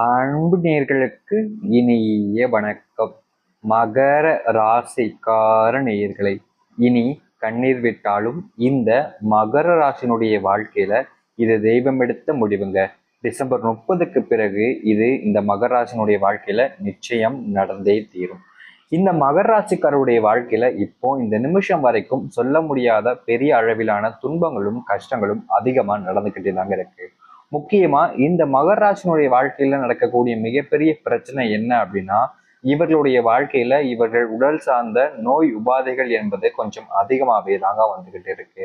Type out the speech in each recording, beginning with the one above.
அன்பு நேர்களுக்கு இனிய வணக்கம். மகர ராசிக்கார நேயர்களை இனி கண்ணீர் விட்டாலும் இந்த மகர ராசினுடைய வாழ்க்கையில இது தெய்வம் எடுத்த முடிவுங்க. டிசம்பர் முப்பதுக்கு பிறகு இது இந்த மகர ராசினுடைய வாழ்க்கையில நிச்சயம் நடந்தே தீரும். இந்த மகர ராசிக்காரருடைய வாழ்க்கையில இப்போ இந்த நிமிஷம் வரைக்கும் சொல்ல முடியாத பெரிய அளவிலான துன்பங்களும் கஷ்டங்களும் அதிகமா நடந்துகிட்டே தாங்க இருக்கு. முக்கியமா இந்த மகர வாழ்க்கையில் வாழ்க்கையில நடக்கக்கூடிய மிகப்பெரிய பிரச்சனை என்ன அப்படின்னா இவர்களுடைய வாழ்க்கையில இவர்கள் உடல் சார்ந்த நோய் உபாதைகள் என்பது கொஞ்சம் அதிகமாகவே தாங்க வந்துகிட்டு இருக்கு.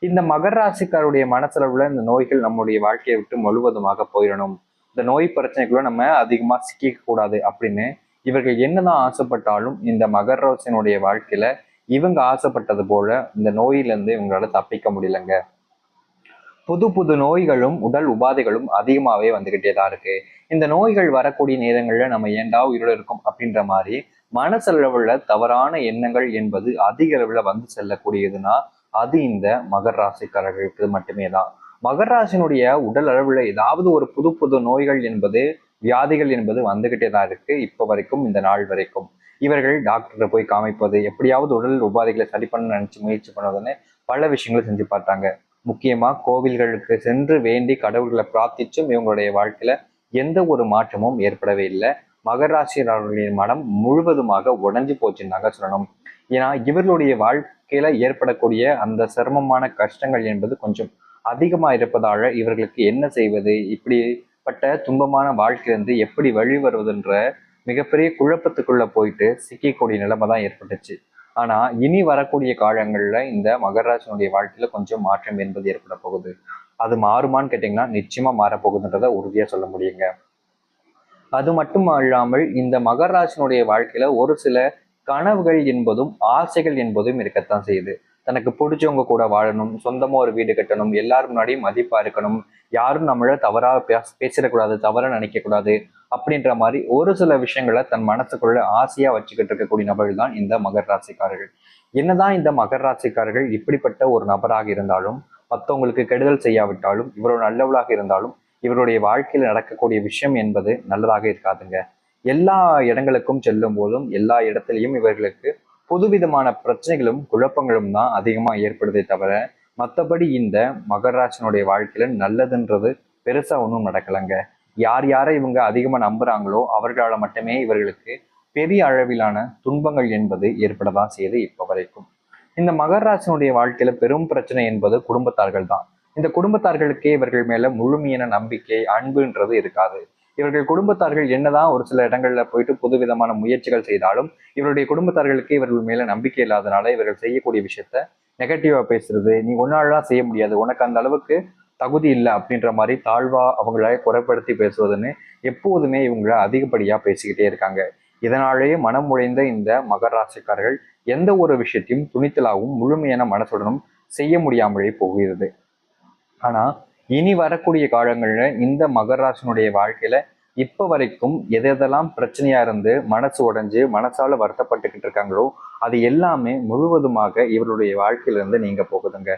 இந்த மகர ராசிக்காருடைய மனசளவுல இந்த நோய்கள் நம்முடைய வாழ்க்கையை விட்டு முழுவதுமாக போயிடணும். இந்த நோய் பிரச்சனைக்குள்ள நம்ம அதிகமா சிக்கிக்க கூடாது அப்படின்னு இவர்கள் என்னதான் ஆசைப்பட்டாலும் இந்த மகர ராசினுடைய வாழ்க்கையில இவங்க ஆசைப்பட்டது போல இந்த நோயிலிருந்து இவங்களால தப்பிக்க முடியலங்க. புது புது நோய்களும் உடல் உபாதைகளும் அதிகமாகவே வந்துகிட்டே தான் இருக்கு. இந்த நோய்கள் வரக்கூடிய நேரங்கள்ல நம்ம ஏண்டா உயிரோடு இருக்கும் அப்படின்ற மாதிரி மனசளவுல தவறான எண்ணங்கள் என்பது அதிக அளவுல வந்து செல்லக்கூடியதுன்னா அது இந்த மகர ராசிக்காரர்களுக்கு மட்டுமே தான். மகர ராசினுடைய உடல் அளவுல ஏதாவது ஒரு புது புது நோய்கள் என்பது வியாதிகள் என்பது வந்துகிட்டே தான் இருக்கு இப்போ வரைக்கும் இந்த நாள் வரைக்கும். இவர்கள் டாக்டரை போய் காமிப்பது எப்படியாவது உடல் உபாதைகளை சரி பண்ண நினைச்சு முயற்சி பண்ணுவதுன்னு பல விஷயங்களை செஞ்சு பார்த்தாங்க. முக்கியமாக கோவில்களுக்கு சென்று வேண்டி கடவுள்களை பிரார்த்திச்சும் இவங்களுடைய வாழ்க்கையில எந்த ஒரு மாற்றமும் ஏற்படவே இல்லை. மகராசியாளர்களின் மனம் முழுவதுமாக உடஞ்சி போச்சுன்னாங்க சொல்லணும். ஏன்னா இவர்களுடைய வாழ்க்கையில ஏற்படக்கூடிய அந்த சிரமமான கஷ்டங்கள் என்பது கொஞ்சம் அதிகமா இருப்பதால இவர்களுக்கு என்ன செய்வது? இப்படிப்பட்ட துன்பமான வாழ்க்கையிலிருந்து எப்படி வழி வருவதுன்ற மிகப்பெரிய குழப்பத்துக்குள்ள போயிட்டு சிக்கக்கூடிய நிலைமை தான் ஏற்பட்டுச்சு. ஆனா இனி வரக்கூடிய காலங்கள்ல இந்த மகராஜனுடைய வாழ்க்கையில கொஞ்சம் மாற்றம் என்பது ஏற்பட போகுது. அது மாறுமான்னு கேட்டீங்கன்னா நிச்சயமா மாறப்போகுதுன்றத உறுதியா சொல்ல முடியுங்க. அது மட்டும் அல்லாமல் இந்த மகராஜனுடைய வாழ்க்கையில ஒரு சில கனவுகள் என்பதும் ஆசைகள் என்பதும் இருக்கத்தான் செய்யுது. தனக்கு பிடிச்சவங்க கூட வாழணும் சொந்தமா ஒரு வீடு கட்டணும் எல்லாரும் முன்னாடியும் மதிப்பா இருக்கணும் யாரும் நம்மள தவறா பேச பேசிடக்கூடாது தவறா நினைக்க கூடாது அப்படின்ற மாதிரி ஒரு சில விஷயங்களை தன் மனசுக்குள்ள ஆசையா வச்சுக்கிட்டு இருக்கக்கூடிய நபர்கள் தான் இந்த மகர் ராசிக்காரர்கள். என்னதான் இந்த மகர் ராசிக்காரர்கள் இப்படிப்பட்ட ஒரு நபராக இருந்தாலும் மற்றவங்களுக்கு கெடுதல் செய்யாவிட்டாலும் இவரோட நல்லவளாக இருந்தாலும் இவருடைய வாழ்க்கையில் நடக்கக்கூடிய விஷயம் என்பது நல்லதாக இருக்காதுங்க. எல்லா இடங்களுக்கும் செல்லும் போதும் எல்லா இடத்துலையும் இவர்களுக்கு புதுவிதமான பிரச்சனைகளும் குழப்பங்களும் தான் அதிகமாக ஏற்படுதே தவிர மற்றபடி இந்த மகராஜனுடைய வாழ்க்கையில் நல்லதுன்றது பெருசாக ஒன்றும் நடக்கலைங்க. யார் யாரை இவங்க அதிகமா நம்புறாங்களோ அவர்களால் மட்டுமே இவர்களுக்கு பெரிய அளவிலான துன்பங்கள் என்பது ஏற்படதான் செய்யுது இப்போ வரைக்கும். இந்த மகராசனுடைய வாழ்க்கையில பெரும் பிரச்சனை என்பது குடும்பத்தார்கள் தான். இந்த குடும்பத்தார்களுக்கே இவர்கள் மேல முழுமையான நம்பிக்கை அன்புன்றது இருக்காது. இவர்கள் குடும்பத்தார்கள் என்னதான் ஒரு சில இடங்கள்ல போயிட்டு புதுவிதமான முயற்சிகள் செய்தாலும் இவருடைய குடும்பத்தார்களுக்கு இவர்கள் மேல நம்பிக்கை இல்லாதனால இவர்கள் செய்யக்கூடிய விஷயத்த நெகட்டிவா பேசுறது நீ ஒன்னாலாம் செய்ய முடியாது. உனக்கு அந்த அளவுக்கு தகுதி இல்லை அப்படின்ற மாதிரி தாழ்வா அவங்கள குறைப்படுத்தி பேசுவதுன்னு எப்போதுமே இவங்கள அதிகப்படியா பேசிக்கிட்டே இருக்காங்க. இதனாலேயே மனம் உழைந்த இந்த மகராசிக்காரர்கள் எந்த ஒரு விஷயத்தையும் துணித்தலாகவும் முழுமையான மனசுடனும் செய்ய முடியாமலே போகிறது. ஆனா இனி வரக்கூடிய காலங்கள்ல இந்த மகராசனுடைய வாழ்க்கையில இப்ப வரைக்கும் எது எதெல்லாம் பிரச்சனையா இருந்து மனசு உடைஞ்சு மனசால வருத்தப்பட்டுக்கிட்டு இருக்காங்களோ அது எல்லாமே முழுவதுமாக இவருடைய வாழ்க்கையிலிருந்து நீங்க போகுதுங்க.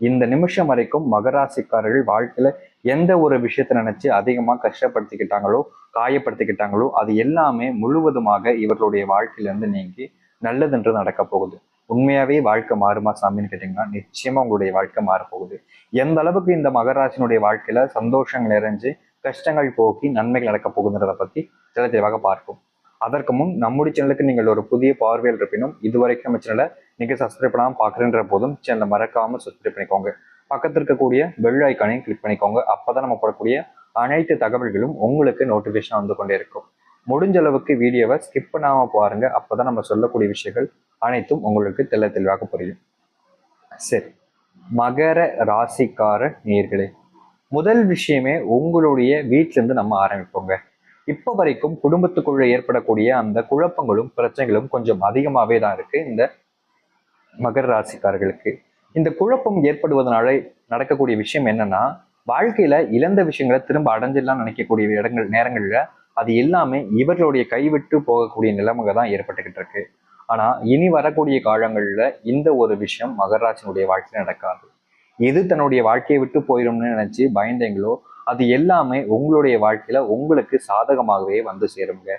இந்த நிமிஷம் வரைக்கும் மகராசிக்காரர்கள் வாழ்க்கையில எந்த ஒரு விஷயத்த நினைச்சு அதிகமா கஷ்டப்படுத்திக்கிட்டாங்களோ காயப்படுத்திக்கிட்டாங்களோ அது எல்லாமே முழுவதுமாக இவர்களுடைய வாழ்க்கையிலிருந்து நீங்கி நல்லதுன்றது நடக்க போகுது. உண்மையாவே வாழ்க்கை மாறுமா சாமின்னு கேட்டீங்கன்னா நிச்சயமா உங்களுடைய வாழ்க்கை மாறப்போகுது. எந்த அளவுக்கு இந்த மகராசினுடைய வாழ்க்கையில சந்தோஷங்கள் நிறைஞ்சு கஷ்டங்கள் போக்கி நன்மைகள் நடக்க போகுதுன்றதை பத்தி சில தெளிவாக பார்ப்போம். அதற்கு முன் நம்முடைய சேனலுக்கு நீங்கள் ஒரு புதிய பார்வையில் இருப்பினும் இதுவரைக்கும் நம்ம சேனலை நீங்கள் சப்ஸ்கிரைப் பண்ணாமல் பார்க்குறன்ற போதும் சேனலை மறக்காமல் சப்ஸ்கிரைப் பண்ணிக்கோங்க. பக்கத்தில் இருக்கக்கூடிய பெல் ஐக்கானையும் கிளிக் பண்ணிக்கோங்க. அப்போ தான் நம்ம போடக்கூடிய அனைத்து தகவல்களும் உங்களுக்கு நோட்டிஃபிகேஷன் வந்து கொண்டே இருக்கும். முடிஞ்ச அளவுக்கு வீடியோவை ஸ்கிப் பண்ணாமல் பாருங்க. அப்பதான் நம்ம சொல்லக்கூடிய விஷயங்கள் அனைத்தும் உங்களுக்கு தெல்ல தெளிவாக புரியும். சரி. மகர ராசிக்கார நேர்களே முதல் விஷயமே உங்களுடைய வீட்டிலேருந்து நம்ம ஆரம்பிப்போங்க. இப்போ வரைக்கும் குடும்பத்துக்குள்ள ஏற்படக்கூடிய அந்த குழப்பங்களும் பிரச்சனைகளும் கொஞ்சம் அதிகமாகவே தான் இருக்கு. இந்த மகர ராசிக்காரர்களுக்கு. இந்த குழப்பம் ஏற்படுவதனால நடக்கக்கூடிய விஷயம் என்னன்னா வாழ்க்கையில இழந்த விஷயங்களை திரும்ப அடைஞ்சிடலாம் நினைக்கக்கூடிய இடங்கள் நேரங்கள்ல அது எல்லாமே இவர்களுடைய கைவிட்டு போகக்கூடிய நிலைமைங்க தான் ஏற்பட்டுக்கிட்டு இருக்கு. ஆனா இனி வரக்கூடிய காலங்கள்ல இந்த ஒரு விஷயம் மகராஜனுடைய வாழ்க்கையில நடக்காது. எது தன்னுடைய வாழ்க்கையை விட்டு போயிடும்னு நினைச்சு பயந்தீங்களோ அது எல்லாமே உங்களுடைய வாழ்க்கையில உங்களுக்கு சாதகமாகவே வந்து சேருங்க.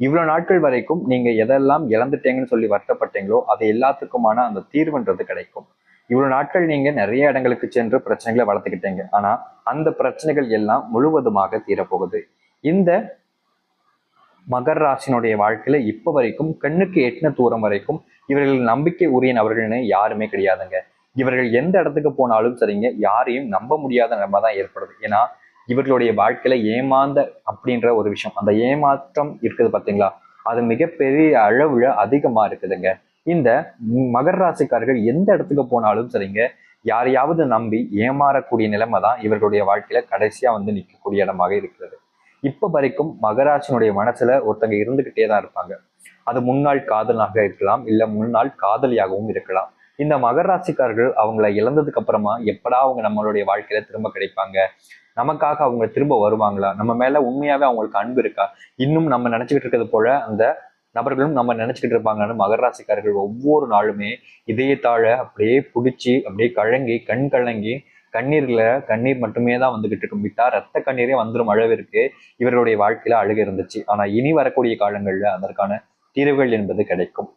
இவ்வளவு நாட்கள் வரைக்கும் நீங்க எதெல்லாம் இழந்துட்டீங்கன்னு சொல்லி வருத்தப்பட்டீங்களோ அது எல்லாத்துக்குமான அந்த தீர்வுன்றது கிடைக்கும். இவ்வளவு நாட்கள் நீங்க நிறைய இடங்களுக்கு சென்று பிரச்சனைகளை வளர்த்துக்கிட்டீங்க. ஆனா அந்த பிரச்சனைகள் எல்லாம் முழுவதுமாக தீரப்போகுது. இந்த மகர் ராசினுடைய வாழ்க்கையில இப்ப வரைக்கும் கண்ணுக்கு எட்டின தூரம் வரைக்கும் இவர்கள் நம்பிக்கை உரிய நபர்கள்னு யாருமே கிடையாதுங்க. இவர்கள் எந்த இடத்துக்கு போனாலும் சரிங்க யாரையும் நம்ப முடியாத நிலைமை தான் ஏற்படுது. ஏன்னா இவர்களுடைய வாழ்க்கையில ஏமாந்த அப்படின்ற ஒரு விஷயம். அந்த ஏமாற்றம் இருக்குது பாத்தீங்களா? அது மிகப்பெரிய அளவுல அதிகமா இருக்குதுங்க. இந்த மகர ராசிக்காரர்கள் எந்த இடத்துக்கு போனாலும் சரிங்க யாரையாவது நம்பி ஏமாறக்கூடிய நிலைமை தான் இவர்களுடைய வாழ்க்கையில கடைசியா வந்து நிற்கக்கூடிய இடமாக இருக்கிறது. இப்ப வரைக்கும் மகராசினுடைய மனசுல ஒருத்தங்க இருந்துகிட்டே தான் இருப்பாங்க. அது முன்னாள் காதலாக இருக்கலாம் இல்ல முன்னாள் காதலியாகவும் இருக்கலாம். இந்த மகர ராசிக்காரர்கள் அவங்கள இழந்ததுக்கு அப்புறமா எப்படா அவங்க நம்மளுடைய வாழ்க்கையில திரும்ப கிடைப்பாங்க? நமக்காக அவங்க திரும்ப வருவாங்களா? நம்ம மேல உண்மையாவே அவங்களுக்கு அன்பு இருக்கா? இன்னும் நம்ம நினைச்சுக்கிட்டு இருக்கிறது போல அந்த நபர்களும் நம்ம நினைச்சுக்கிட்டு இருப்பாங்கன்னு மகர ராசிக்காரர்கள் ஒவ்வொரு நாளுமே இதயத்தாழ அப்படியே பிடிச்சி அப்படியே கழங்கி கண் கலங்கி கண்ணீர்ல கண்ணீர் மட்டுமே தான் வந்துகிட்டு இருக்கும். விட்டா ரத்த கண்ணீரே வந்துடும் அளவிற்கு இவர்களுடைய வாழ்க்கையில அழுக இருந்துச்சு. ஆனா இனி வரக்கூடிய காலங்கள்ல அதற்கான தீர்வுகள் என்பது கிடைக்கும்.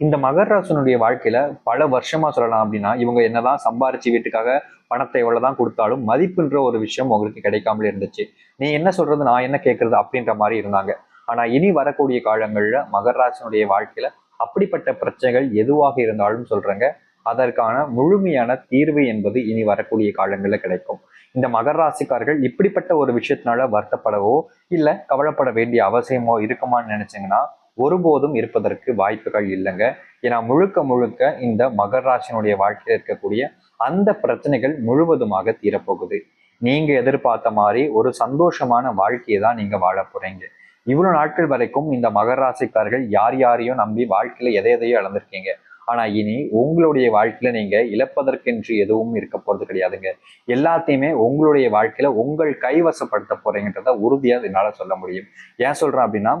இந்த மகராசனுடைய வாழ்க்கையில பல வருஷமா சொல்லலாம் அப்படின்னா இவங்க என்னதான் சம்பாரிச்சு வீட்டுக்காக பணத்தை எவ்வளவுதான் கொடுத்தாலும் மதிப்புன்ற ஒரு விஷயம் உங்களுக்கு கிடைக்காமல் இருந்துச்சு. நீ என்ன சொல்றது நான் என்ன கேட்கறது அப்படின்ற மாதிரி இருந்தாங்க. ஆனா இனி வரக்கூடிய காலங்கள்ல மகராசனுடைய வாழ்க்கையில அப்படிப்பட்ட பிரச்சனைகள் எதுவாக இருந்தாலும் சொல்றேங்க. அதற்கான முழுமையான தீர்வு என்பது இனி வரக்கூடிய காலங்களில் கிடைக்கும். இந்த மகர ராசிக்காரர்கள் இப்படிப்பட்ட ஒரு விஷயத்தினால வருத்தப்படவோ இல்லை கவலைப்பட வேண்டிய அவசியமோ இருக்குமான்னு நினைச்சிங்கன்னா ஒருபோதும் இருப்பதற்கு வாய்ப்புகள் இல்லைங்க. ஏன்னா முழுக்க முழுக்க இந்த மகராசினுடைய வாழ்க்கையில் இருக்கக்கூடிய அந்த பிரச்சனைகள் முழுவதுமாக தீரப்போகுது. நீங்க எதிர்பார்த்த மாதிரி ஒரு சந்தோஷமான வாழ்க்கையை தான் நீங்க வாழ போறீங்க. இவ்வளவு நாட்கள் வரைக்கும் இந்த மகராசிக்காரர்கள் யார் யாரையும் நம்பி வாழ்க்கையில எதை எதையோ இழந்திருக்கீங்க. ஆனா இனி உங்களுடைய வாழ்க்கையில நீங்க இழப்பதற்கென்று எதுவும் இருக்க போறது கிடையாதுங்க. எல்லாத்தையுமே உங்களுடைய வாழ்க்கையில உங்கள் கைவசப்படுத்த போறீங்கன்றத உறுதியா என்னால சொல்ல முடியும். ஏன் சொல்றேன் அப்படின்னா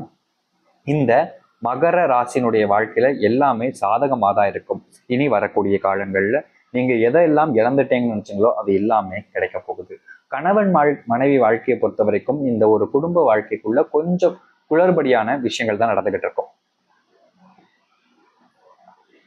இந்த மகர ராசினுடைய வாழ்க்கையில எல்லாமே சாதகமாக தான் இருக்கும். இனி வரக்கூடிய காலங்கள்ல நீங்க எதையெல்லாம் இழந்துட்டீங்கன்னு நினைச்சீங்களோ அது எல்லாமே கிடைக்க போகுது. கணவன் மனைவி வாழ்க்கையை பொறுத்த வரைக்கும் இந்த ஒரு குடும்ப வாழ்க்கைக்குள்ள கொஞ்சம் குளறுபடியான விஷயங்கள் தான் நடந்துகிட்டு இருக்கும்.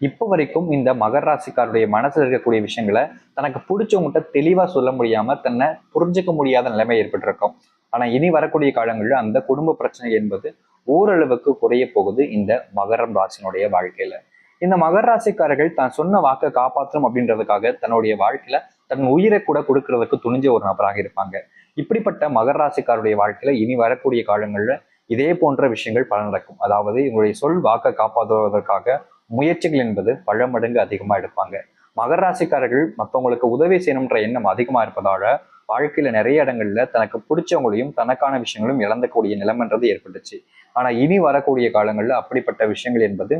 இப்போ வரைக்கும் இந்த மகர ராசிக்காருடைய மனசுல இருக்கக்கூடிய விஷயங்களை தனக்கு பிடிச்சவங்கிட்ட தெளிவா சொல்ல முடியாம தன்னை புரிஞ்சுக்க முடியாத நிலைமை ஏற்பட்டிருக்கும். ஆனா இனி வரக்கூடிய காலங்களில் அந்த குடும்ப பிரச்சனை என்பது ஓரளவுக்கு குறைய போகுது இந்த மகரம் ராசினுடைய வாழ்க்கையில. இந்த மகர ராசிக்காரர்கள் தான் சொன்ன வாக்கை காப்பாற்றணும் அப்படின்றதுக்காக தன்னுடைய வாழ்க்கையில தன் உயிரை கூட கொடுக்கறதுக்கு துணிஞ்ச ஒரு நபராக இருப்பாங்க. இப்படிப்பட்ட மகர ராசிக்காருடைய வாழ்க்கையில இனி வரக்கூடிய காலங்கள்ல இதே போன்ற விஷயங்கள் பல நடக்கும். அதாவது இவங்களுடைய சொல் வாக்கை காப்பாற்றுவதற்காக முயற்சிகள் என்பது பல மடங்கு அதிகமா எடுப்பாங்க. மகர ராசிக்காரர்கள் மற்றவங்களுக்கு உதவி செய்யணுன்ற எண்ணம் அதிகமா இருப்பதால வாழ்க்கையில நிறைய இடங்கள்ல தனக்கு பிடிச்சவங்களையும் தனக்கான விஷயங்களும் இழந்தக்கூடிய நிலைமன்றது ஏற்பட்டுச்சு. ஆனா இனி வரக்கூடிய காலங்கள்ல அப்படிப்பட்ட விஷயங்கள் என்பது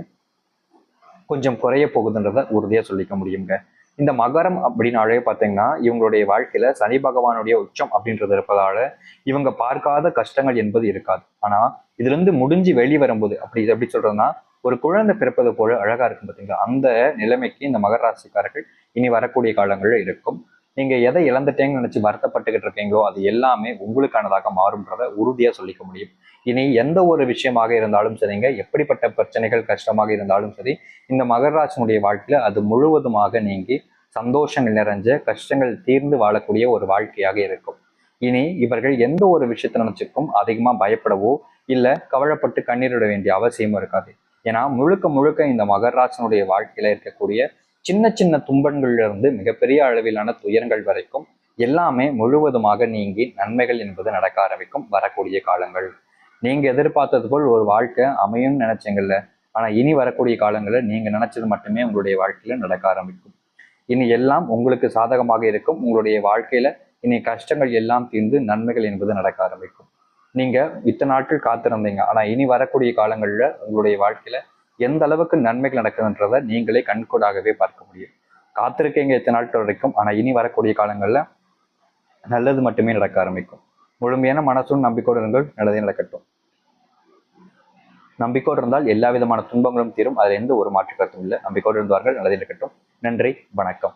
கொஞ்சம் குறைய போகுதுன்றத உறுதியா சொல்லிக்க முடியுங்க. இந்த மகரம் அப்படின்னாலே பார்த்தீங்கன்னா இவங்களுடைய வாழ்க்கையில சனி பகவானுடைய உச்சம் அப்படின்றது இருப்பதால இவங்க பார்க்காத கஷ்டங்கள் என்பது இருக்காது. ஆனா இதுல இருந்து முடிஞ்சு வெளி வரும்போது அப்படி எப்படி சொல்றதுன்னா ஒரு குழந்தை பிறப்பது போல அழகா இருக்கும் பார்த்தீங்களா அந்த நிலைமைக்கு இந்த மகர ராசிக்காரர்கள் இனி வரக்கூடிய காலங்களில் இருக்கும். நீங்க எதை இழந்துட்டேங்கன்னு நினைச்சு வருத்தப்பட்டுக்கிட்டு இருக்கீங்களோ அது எல்லாமே உங்களுக்கானதாக மாறும்ன்றத உறுதியா சொல்லிக்க முடியும். இனி எந்த ஒரு விஷயமாக இருந்தாலும் சரிங்க. எப்படிப்பட்ட பிரச்சனைகள் கஷ்டமாக இருந்தாலும் சரி இந்த மகராஜனுடைய வாழ்க்கையில அது முழுவதுமாக நீங்கி சந்தோஷங்கள் நிறைஞ்ச கஷ்டங்கள் தீர்ந்து வாழக்கூடிய ஒரு வாழ்க்கையாக இருக்கும். இனி இவர்கள் எந்த ஒரு விஷயத்தை நினைச்சுக்கும் அதிகமா பயப்படவோ இல்ல கவலைப்பட்டு கண்ணீரிட வேண்டிய அவசியமும் இருக்காது. ஏன்னா முழுக்க முழுக்க இந்த மகராஜனுடைய வாழ்க்கையில இருக்கக்கூடிய சின்ன சின்ன துன்பங்களிலிருந்து மிகப்பெரிய அளவிலான துயரங்கள் வரைக்கும் எல்லாமே முழுவதுமாக நீங்கி நன்மைகள் என்பது நடக்க ஆரம்பிக்கும் வரக்கூடிய காலங்கள். நீங்க எதிர்பார்த்தது போல் ஒரு வாழ்க்கை அமையும் நினைச்சீங்கல்ல. ஆனா இனி வரக்கூடிய காலங்களில் நீங்க நினைச்சது மட்டுமே உங்களுடைய வாழ்க்கையில நடக்க ஆரம்பிக்கும். இனி எல்லாம் உங்களுக்கு சாதகமாக இருக்கும். உங்களுடைய வாழ்க்கையில இனி கஷ்டங்கள் எல்லாம் தீர்ந்து நன்மைகள் என்பது நடக்க ஆரம்பிக்கும். நீங்க இத்தனை நாட்கள் காத்திருந்தீங்க. ஆனா இனி வரக்கூடிய காலங்கள்ல உங்களுடைய வாழ்க்கையில எந்த அளவுக்கு நன்மைகள் நடக்குதுன்றதை நீங்களே கண்கூடாகவே பார்க்க முடியும். காத்திருக்கீங்க எத்தனை நாட்கள் வரைக்கும் ஆனால் இனி வரக்கூடிய காலங்களில் நல்லது மட்டுமே நடக்க ஆரம்பிக்கும். முழுமையான மனசும் நம்பிக்கோடு இருங்கள் நல்லதே நடக்கட்டும். நம்பிக்கோடு இருந்தால் எல்லா விதமான துன்பங்களும் தீரும். அதில் எந்த ஒரு மாற்று கருத்தும் இல்லை. நம்பிக்கோடு இருந்தார்கள் நல்லதே நடக்கட்டும். நன்றி வணக்கம்.